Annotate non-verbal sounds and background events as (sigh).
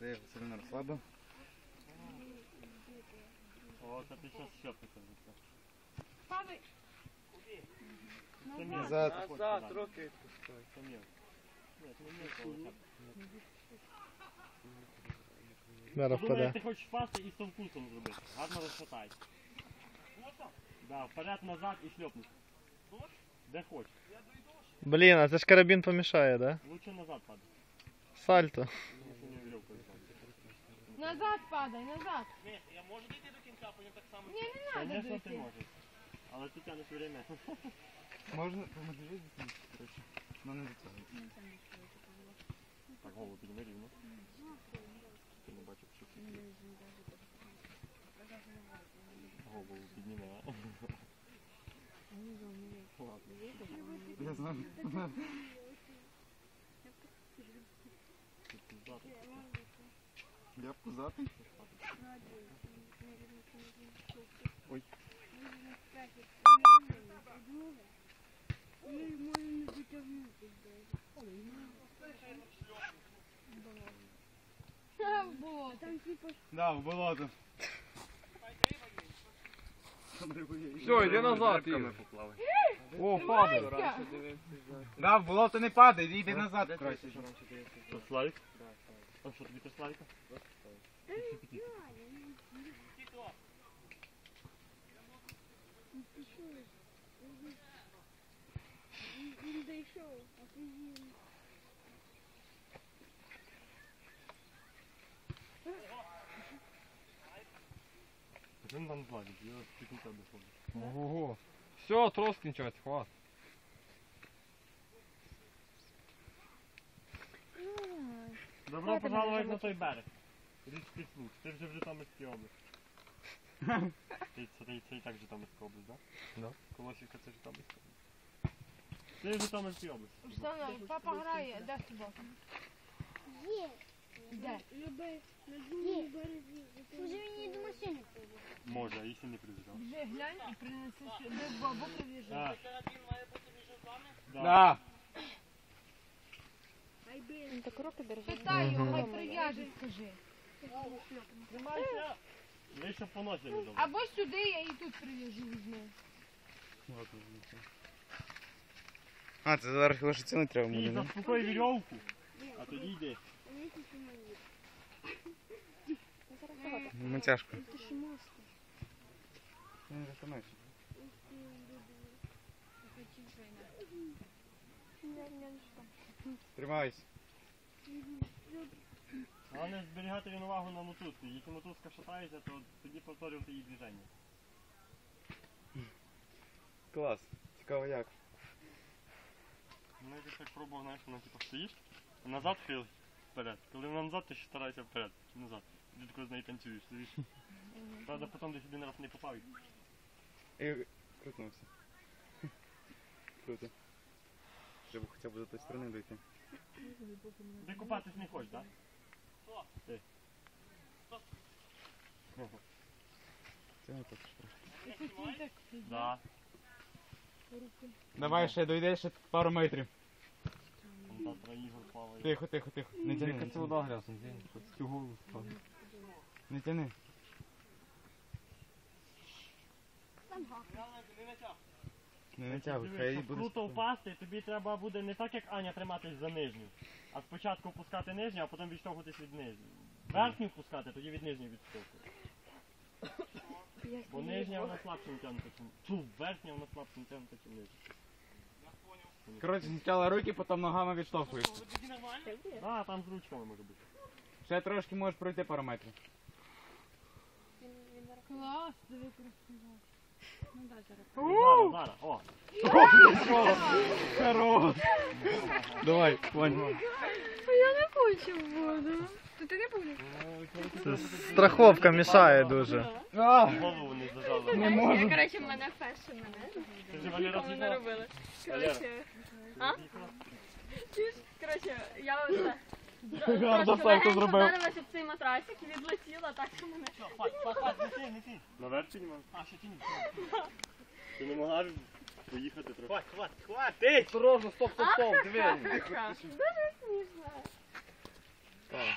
я його сильно розслабив. О, це ти зараз щепника звідси. Падай. Це мілко. Назад. Назад, трохи відпускай. Це мілко. Ні, це не мілко, але так. Зараз Подумай, як впаде. ти хочеш впасти і з вкусом зробити. Гарно розшатай. Да, вперед, назад і шльопнути. Де хочеш. Блін, а це ж карабін помішає, да? Лучше назад падай. Сальто. Тому що не вірьовкою зробити. Назад падай, назад. Я можу дійти до кінця, потім так само. Ні, не надо Звісно, ти дойти. можеш. Але ти тянеш время. (laughs) Можна поможи коротше. Ну не до цього. Так, голову підніми рівно. Ти не бачив, що це. Голову підніми. а? Ладно. Я знаю. Пиздато. Я пузатий. Ой. Було. Да, в болото. Все, йди назад, Ігор. О, падає. Да, в болото не падай, йди назад краще. Що, Славік? А що тобі то Славіка? Він дійшов, а ти їм. Він там Славік, я до кінця доходить. Ого. Все, трос кінчать, хват. Добро пожаловать на той берег. Річки Случ. Ти вже в Житомирській області. (laughs) Ти це, ти, це і так Житомирська область, так? Да. Колосівка це Житомирська область. Ти в Житомирській області. Що нам? Папа грає, де субота? Є. Де? Люби, на другому березі. Може, а якщо не призрав. Біжи, глянь і принеси ще де бабу привіжу. Так. Карабін має бути між вами. Да. Да. Ай, блин. Він так руки держить. Питай його, хай прив'яже, скажи. Тримайся! Ви щоб по носі не добре. Або сюди, я її тут прив'яжу візьму. А, це зараз лише це не треба буде, Ти да? заспокой вірьовку, а тоді йди. Ну тяжко. Маска. Не затримайся. Тримайся. Головне зберігати рівновагу на мотузці. Якщо мотузка шатається, то тоді повторювати її движення. Клас. Цікаво як. Ну, я так пробував, знаєш, вона типу стоїш, а назад хил вперед. Коли вона назад, ти ще старайся вперед. чи Назад. Ти тако з нею танцюєш, стоїш. (laughs) Правда, потім десь один раз не попав. І крутнувся. (laughs) Круто. Треба хоча б до тої сторони дойти. Ти купатись не хочеш, так? Ти. Це не так. Да. Давай ще дойдеш ще пару метрів. Там завтра Ігор плаває. Тихо, тихо, тихо. Не тяни. День. Цю. Не тяни. Не натягуй, хай Щоб буде. круто спокійно. впасти, тобі треба буде не так, як Аня триматись за нижню, а спочатку опускати нижню, а потім відштовхуватись від нижньої. Верхню впускати, тоді від нижньої відштовхувати. Бо нижня вона слабшим тягнута, чим... Верхня вона слабшим тягнута, чим нижня. Коротше, спочатку руки, потім ногами відштовхуєш. А, там з ручками може бути. Ще трошки можеш пройти пару метрів. Клас, диви красиво. Зараз, зараз, о. Хорош! Давай, Вань. Я не хочу в воду. То ти не будеш? Це страховка мішає дуже. А, Голову не зажала. не можу. Коротше, мене перше мене. Ти вже Валера Ніколи не з'їхала? робили. Валера. Коротше, А? Чуєш? Коротше, я оце... Гарно легенько зробив. вдарилася в цей матрасик і відлетіла, так що мене... Фать, фать, фать, не ти, не ти. Наверх ти не? А, ще ти не Ти не могла ж поїхати трохи? Хватит, хватит, хватить! Осторожно, стоп, стоп, стоп, двері. Дуже смішно. Так.